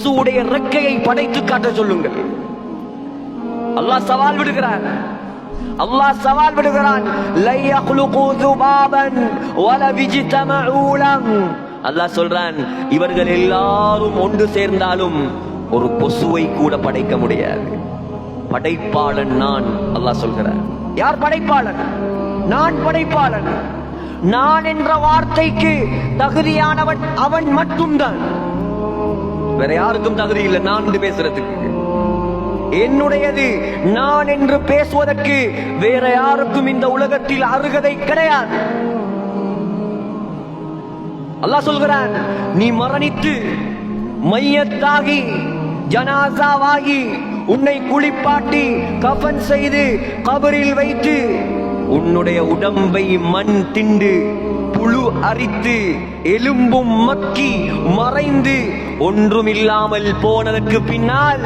இயேசுடைய ரெக்கையை படைத்து காட்ட சொல்லுங்கள். அல்லாஹ் சவால் விடுகிறார் அல்லாஹ் சவால் விடுகிறான். அல்லாஹ் சொல்றான் இவர்கள் எல்லாரும் ஒன்று சேர்ந்தாலும் ஒரு கொசுவை கூட படைக்க முடியாது. படைப்பாளன் நான் அல்லாஹ் சொல்கிறார் யார் படைப்பாளன்? நான் படைப்பாளன். நான் என்ற வார்த்தைக்கு தகுதியானவன் அவன் மட்டும்தான். வேற யாருக்கும் தகுதி இல்லை நான் என்று பேசுறதுக்கு. என்னுடையது நான் என்று பேசுவதற்கு வேற யாருக்கும் இந்த உலகத்தில் அருகதை கிடையாது. அல்லாஹ் சொல்கிறான் நீ மரணித்து மையத்தாகி ஜனாசாவாகி உன்னை குளிப்பாட்டி கஃபன் செய்து கபரில் வைத்து உன்னுடைய உடம்பை மண் திண்டு. புழு அரித்து எலும்பும் மக்கி மறைந்து ஒன்றுமில்லாமல் போனதற்கு பின்னால்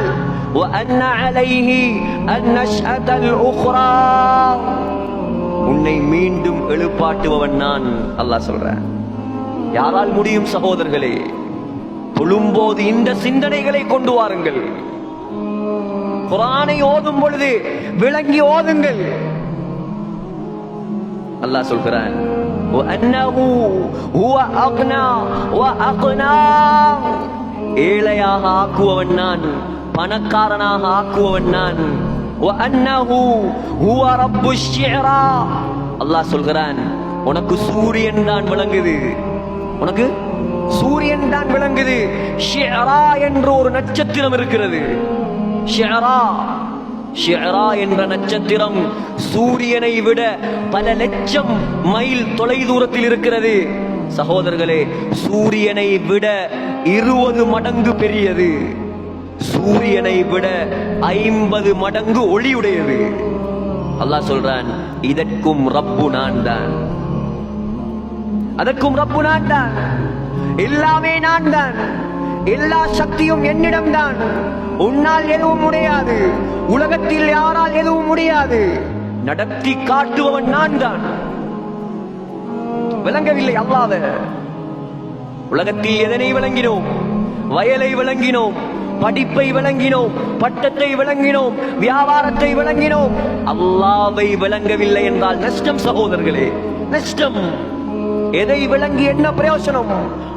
உன்னை மீண்டும் எழுப்பாட்டுபவன் நான் அல்லாஹ் சொல்றேன் யாரால் முடியும் சகோதரர்களே? தொழும்போது இந்த சிந்தனைகளை கொண்டு வாருங்கள். குரானை ஓதும் பொழுது விளங்கி ஓதுங்கள். அல்லாஹ் சொல்கிறான் وأنه هو أغنى وأقنى ஏழையாக ஆக்குவவன் நான் பணக்காரனாக ஆக்குவவன் நான் وأنه هو رب الشعرى அல்லாஹ் சொல்கிறான் உனக்கு சூரியன் தான் விளங்குது உனக்கு சூரியன் தான் விளங்குது ஷியரா என்ற ஒரு நட்சத்திரம் இருக்கிறது ஷியரா ஷியரா என்ற நட்சத்திரம் சூரியனை விட பல லட்சம் மைல் தொலை தூரத்தில் இருக்கிறது. சகோதரர்களே சூரியனை விட இருபது மடங்கு பெரியது. சூரியனை விட ஐம்பது மடங்கு ஒளியுடையது. அல்லாஹ் சொல்றான் இதற்கும் ரப்பு நான் தான். அதற்கும் ரப்பு நான் தான். எல்லாமே நான் தான். எல்லா சக்தியும் என்னிடம்தான். உன்னால் எதுவும் முடியாது. உலகத்தில் யாரால் எதுவும் முடியாது. நடத்தி காட்டுபவன் நான் தான் விளங்கவில்லை அல்லாத உலகத்தில் எதனை விளங்கினோம்? வயலை விளங்கினோம். படிப்பை விளங்கினோம். பட்டத்தை விளங்கினோம். வியாபாரத்தை விளங்கினோம். அல்லாவை விளங்கவில்லை என்றால் நஷ்டம் சகோதரர்களே நஷ்டம். எதை விளங்கி என்ன பிரயோசனம்?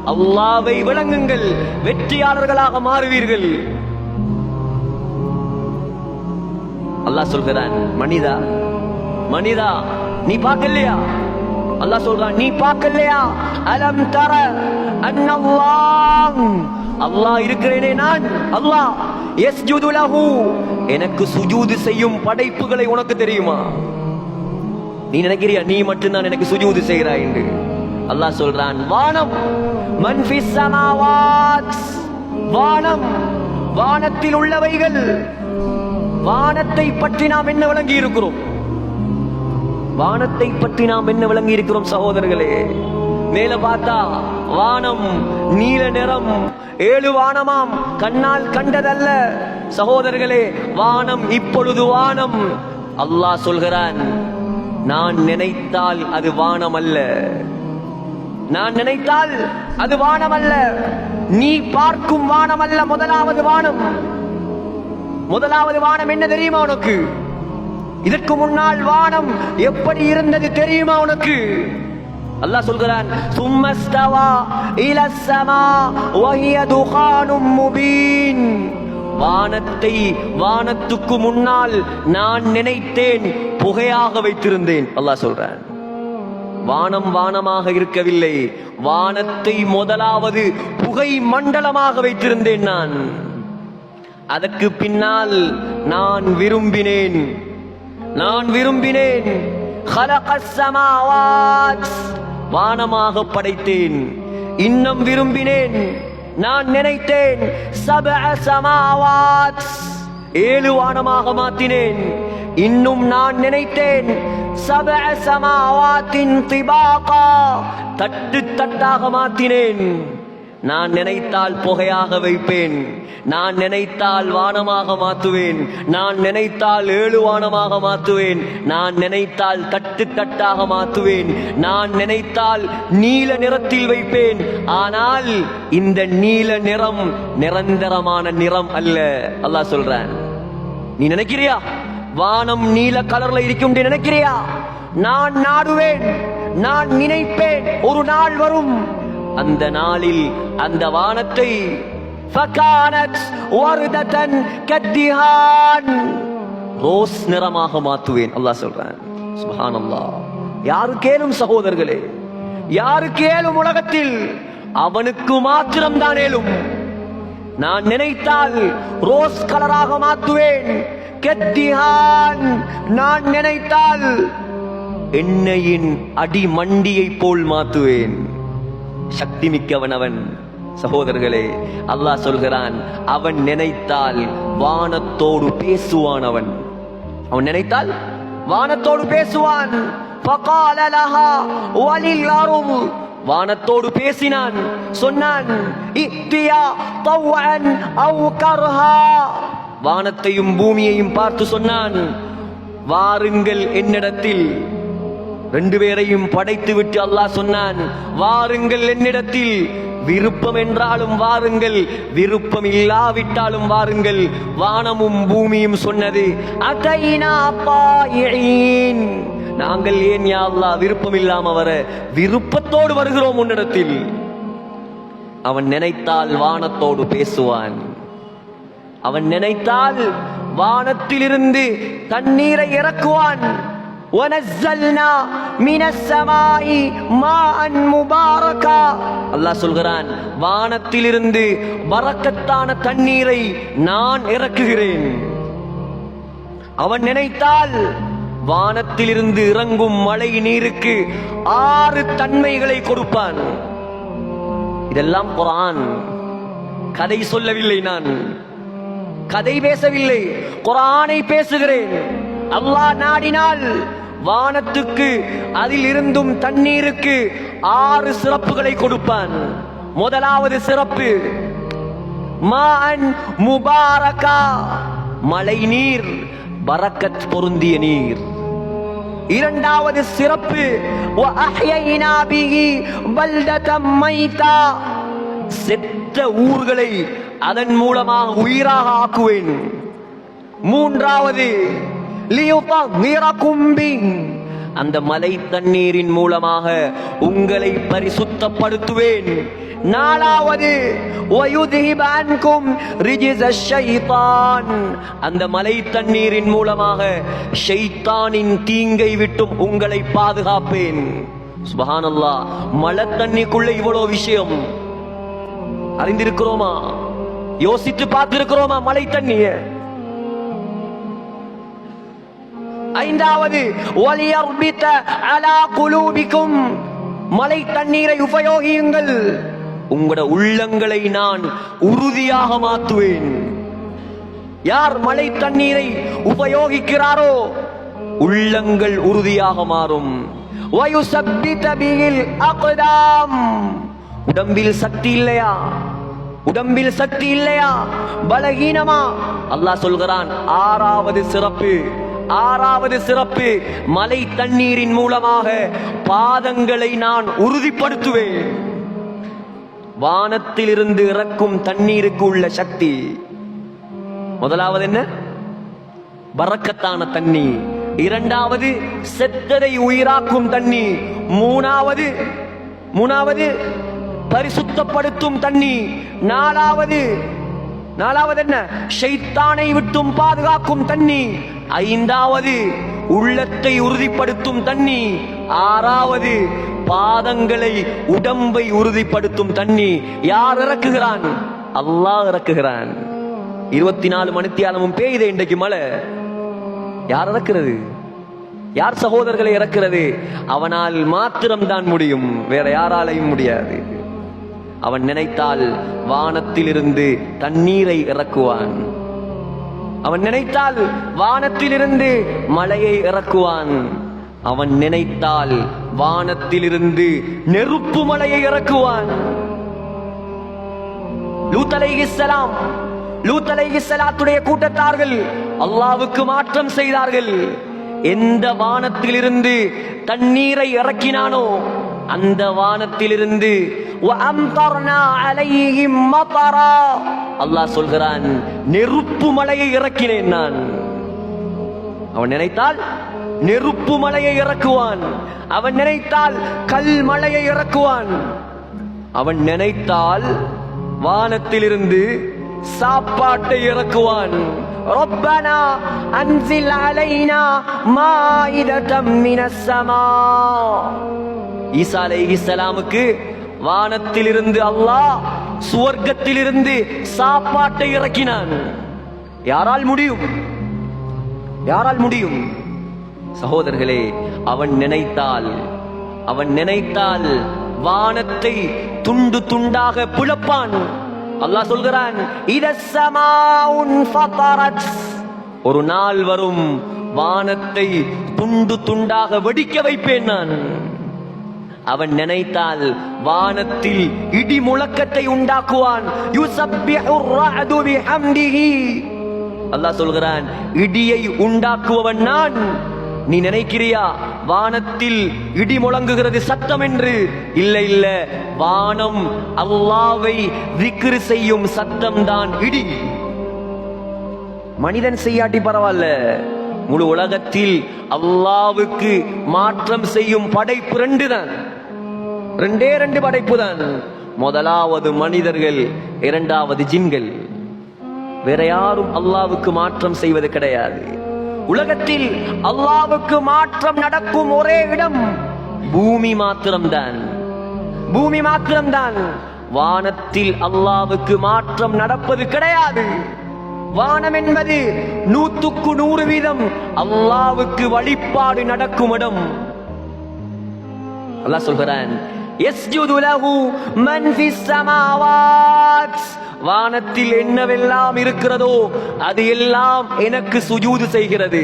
அல்லாவை விளங்குங்கள் வெற்றியாளர்களாக மாறுவீர்கள். அல்லாஹ் சொல்கிறான் மனிதா மனிதா நீ பார்க்கலையா? அல்லாஹ் சொல்றான் நீ பார்க்கலையா? அலம் தர அன்னல்லாஹ். அல்லாஹ் இருக்கிறேனே நான் அல்லாஹ். யஸ்ஜுது லஹு. எனக்கு சுஜூது செய்யும் படைப்புகளை உனக்கு தெரியுமா? நீ நினைக்கிறியா நீ மட்டும்தான் எனக்கு சுஜூது செய்கிறாய் என்று? அல்லாஹ் சொல்றான் வானம் மன்ஃபிஸ் ஃபிஸ் வானம் வானத்தில் உள்ளவைகள். வானத்தை பற்றி நாம் என்ன விளங்கி இருக்கிறோம் வானத்தை பற்றி நாம் என்ன விளங்கி இருக்கிறோம் சகோதரர்களே? மேல பார்த்தா வானம் நீல நிறம் ஏழு வானமாம் கண்ணால் கண்டதல்ல. சகோதரர்களே வானம் இப்பொழுது வானம். அல்லாஹ் சொல்கிறான் நான் நினைத்தால் அது வானம் அல்ல நான் நினைத்தால் அது வானம் அல்ல நீ பார்க்கும் வானம் அல்ல முதலாவது வானம். முதலாவது வானம் என்ன தெரியுமா உனக்கு? இதற்கு முன்னால் வானம் எப்படி இருந்தது தெரியுமா உனக்கு? அல்லாஹ் சொல்கிறான் சும்மஸ்தவா இலசமா வஹிய துகானும் முபீன். வானத்தை வானத்துக்கு முன்னால் நான் நினைத்தேன் புகையாக வைத்திருந்தேன் அல்லாஹ் சொல்றான் வானம் வானமாக இருக்கவில்லை. வானத்தை முதலாவது புகை மண்டலமாக வைத்திருந்தேன் நான். அதற்கு பின்னால் நான் விரும்பினேன். நான் விரும்பினேன். வானமாக படைத்தேன். இன்னும் விரும்பினேன். நான் நினைத்தேன் ஏழு வானமாக மாத்தினேன். இன்னும் நான் நினைத்தேன். சப சமாவாத்தின் திபாகா. தட்டு தட்டாக மாத்தினேன். நான் நினைத்தால் புகையாக வைப்பேன். நான் நினைத்தால் வானமாக மாத்துவேன். நான் நினைத்தால் ஏழு வானமாக மாத்துவேன். நான் நினைத்தால் தட்டு தட்டாக மாத்துவேன். நான் நினைத்தால் நீல நிறத்தில் வைப்பேன். ஆனால் இந்த நீல நிறம் நிரந்தரமான நிறம் அல்ல. அல்லாஹ் சொல்றேன். நீ நினைக்கிறியா? வானம் நீல கலர்ல இருக்கும் நினைக்கிறியா? நான் நாடுவேன் நான் நினைப்பேன் ஒரு நாள் வரும். அந்த நாளில் அந்த வானத்தை ரோஸ் நிறமாக மாத்துவேன் அல்லாஹ் சொல்றேன். சுபஹான் அல்லாஹ் யாருக்கேனும் சகோதரர்களே யாருக்கேனும் உலகத்தில் அவனுக்கு மாத்திரம் தானேலும் நான் நினைத்தால் ரோஸ் கலராக மாத்துவேன் கெத்திஹான் நான் நினைத்தால் எண்ணெயின் அடி மண்டியைப் போல் மாத்துவேன். சக்தி மிக்கவன் அவன். சகோதரர்களே அல்லாஹ் சொல்கிறான் அவன் நினைத்தால் வானத்தோடு பேசுவான் அவன். அவன் நினைத்தால் வானத்தோடு பேசுவான். வானத்தோடு பேசினான். சொன்னான் வானத்தையும் பூமியையும் பார்த்து சொன்னான் வாருங்கள் என்னிடத்தில். ரெண்டு பேரையும் படைத்து விட்டு அல்லாஹ் சொன்னான் வாருங்கள் என்னிடத்தில். விருப்பம் என்றாலும் வாருங்கள் விருப்பம் இல்லாவிட்டாலும் வாருங்கள். வானமும் பூமியும் சொன்னது அதைனா பாயின் நாங்கள் ஏன் யா அல்லா விருப்பம் இல்லாம வர விருப்பத்தோடு வருகிறோம் உன்னிடத்தில். அவன் நினைத்தால் வானத்தோடு பேசுவான். அவன் நினைத்தால் வானத்திலிருந்து தண்ணீரை இறக்குவான் وَنَزَّلْنَا مِنَ السَّمَاءِ مَاءً مُبَارَكًا அல்லாஹ் சொல்கிறான் வானத்திலிருந்து பரக்கத்தான தண்ணீரை நான் இறக்குகிறேன் அவன் நினைத்தால் வானத்திலிருந்து இறங்கும் மழை நீருக்கு ஆறு தன்மைகளை கொடுப்பான் இதெல்லாம் குரான் கதை சொல்லவில்லை நான் கதை பேசவில்லை. குரானை பேசுகிறேன். அல்லாஹ் நாடினால் வானத்துக்கு அதில் இருந்தும் தண்ணீருக்கு ஆறு சிறப்புகளை கொடுப்பான். முதலாவது சிறப்பு முபாரகா மழை நீர் பரக்கத் பொருந்திய நீர். இரண்டாவது சிறப்பு செத்த ஊர்களை அதன் மூலமாக உயிராக ஆக்குவேன். மூன்றாவது அந்த மலை தண்ணீரின் மூலமாக உங்களை பரிசுத்தப்படுத்துவேன். நாலாவது அந்த மலை தண்ணீரின் மூலமாக ஷைத்தானின் தீங்கை விட்டும் உங்களை பாதுகாப்பேன். சுபஹானல்லா மலை தண்ணிக்குள்ள இவ்வளோ விஷயம் அறிந்திருக்கிறோமா? யோசித்து பார்த்திருக்கிறோமா மழை தண்ணிய? ஐந்தாவது ஒலியர்பித்த அலா குலூபிக்கும். மழை தண்ணீரை உபயோகியுங்கள். உங்களோட உள்ளங்களை நான் உறுதியாக மாத்துவேன் யார் மழை தண்ணீரை உபயோகிக்கிறாரோ உள்ளங்கள் உறுதியாக மாறும். உடம்பில் சக்தி இல்லையா? உடம்பில் சக்தி இல்லையா? பலகீனமா? அல்லாஹ் சொல்கிறான் ஆறாவது சிறப்பு ஆறாவது சிறப்பு மலை தண்ணீரின் மூலமாக பாதங்களை நான் உறுதிப்படுத்துவேன். வானத்திலிருந்து இறக்கும் தண்ணீருக்கு உள்ள சக்தி. முதலாவது என்ன? பறக்கத்தான தண்ணி. இரண்டாவது செத்ததை உயிராக்கும் தண்ணி. மூணாவது மூணாவது பரிசுத்தப்படுத்தும் தண்ணி. நாலாவது நாலாவது என்ன? ஷைத்தானை விட்டும் பாதுகாக்கும் தண்ணி. ஐந்தாவது உள்ளத்தை உறுதிப்படுத்தும் தண்ணி. ஆறாவது பாதங்களை உடம்பை உறுதிப்படுத்தும் தண்ணி. யார் இறக்குகிறான்? அல்லாஹ் இறக்குகிறான். இருபத்தி நாலு மணித்தியாலமும் பெய்யுது இன்றைக்கு மழை. யார் இறக்கிறது? யார் சகோதரர்களை இறக்கிறது? அவனால் மாத்திரம்தான் முடியும். வேற யாராலையும் முடியாது. அவன் நினைத்தால் வானத்திலிருந்து தண்ணீரை இறக்குவான். அவன் நினைத்தால் வானத்திலிருந்து மழையை இறக்குவான். அவன் நினைத்தால் வானத்திலிருந்து நெருப்பு மலையை இறக்குவான். லூத்தலைகிஸ்லாம் லூத்தலைகிஸ்லாத்துடைய கூட்டத்தார்கள் அல்லாவுக்கு மாற்றம் செய்தார்கள். எந்த வானத்திலிருந்து தண்ணீரை இறக்கினானோ அந்த வானத்திலிருந்து அல்லாஹ் சொல்கிறான் நெருப்பு மலையை இறக்கினேன் நான் அவன் நினைத்தால் நெருப்பு மலையை இறக்குவான் அவன் நினைத்தால் கல் மலையை இறக்குவான் அவன் நினைத்தால் வானத்திலிருந்து சாப்பாட்டை இறக்குவான் ربنا أنزل علينا مائدة من السماء ஈசா அலைஹிஸ்ஸலாமுக்கு வானத்திலிருந்து அல்லாஹ் சுவர்க்கத்திலிருந்து சாப்பாட்டை இறக்கினான். யாரால் முடியும்? யாரால் முடியும்? சகோதரர்களே அவன் நினைத்தால் அவன் நினைத்தால் வானத்தை துண்டு துண்டாக பிளப்பான். அல்லாஹ் சொல்கிறான் ஒரு நாள் வரும் வானத்தை துண்டு துண்டாக வெடிக்க வைப்பேன் நான். அவன் நினைத்தால் வானத்தில் இடி முழக்கத்தை உண்டாக்குவான். அல்லாஹ் சொல்கிறான் இடியை உண்டாக்குவவன் நான். நீ நினைக்கிறியா? வானத்தில் இடி முழங்குகிறது சத்தம் என்று. இல்லை இல்ல. வானம் அல்லாவை திக்ரு செய்யும் சத்தம் தான் இடி. மனிதன் செய்யாட்டி பரவாயில்ல. முழு உலகத்தில் அல்லாவுக்கு மாற்றம் செய்யும் படை ரெண்டு தான் ரெண்டே ரெண்டு படைப்பு தான் முதலாவது மனிதர்கள் இரண்டாவது ஜின்கள். வேற யாரும் அல்லாவுக்கு மாற்றம் செய்வது கிடையாது. உலகத்தில் அல்லாவுக்கு மாற்றம் நடக்கும் ஒரே இடம் பூமி மாத்திரம்தான். பூமி மாத்திரம்தான். வானத்தில் அல்லாவுக்கு மாற்றம் நடப்பது கிடையாது. வானம் என்பது நூத்துக்கு நூறு வீதம் அல்லாவுக்கு வழிபாடு நடக்கும் இடம். அல்லாஹ் சொல்கிறான் يسجد له من في السماوات வானத்தில் என்னவெல்லாம் இருக்கிறதோ அது எல்லாம் எனக்கு சுஜூது செய்கிறது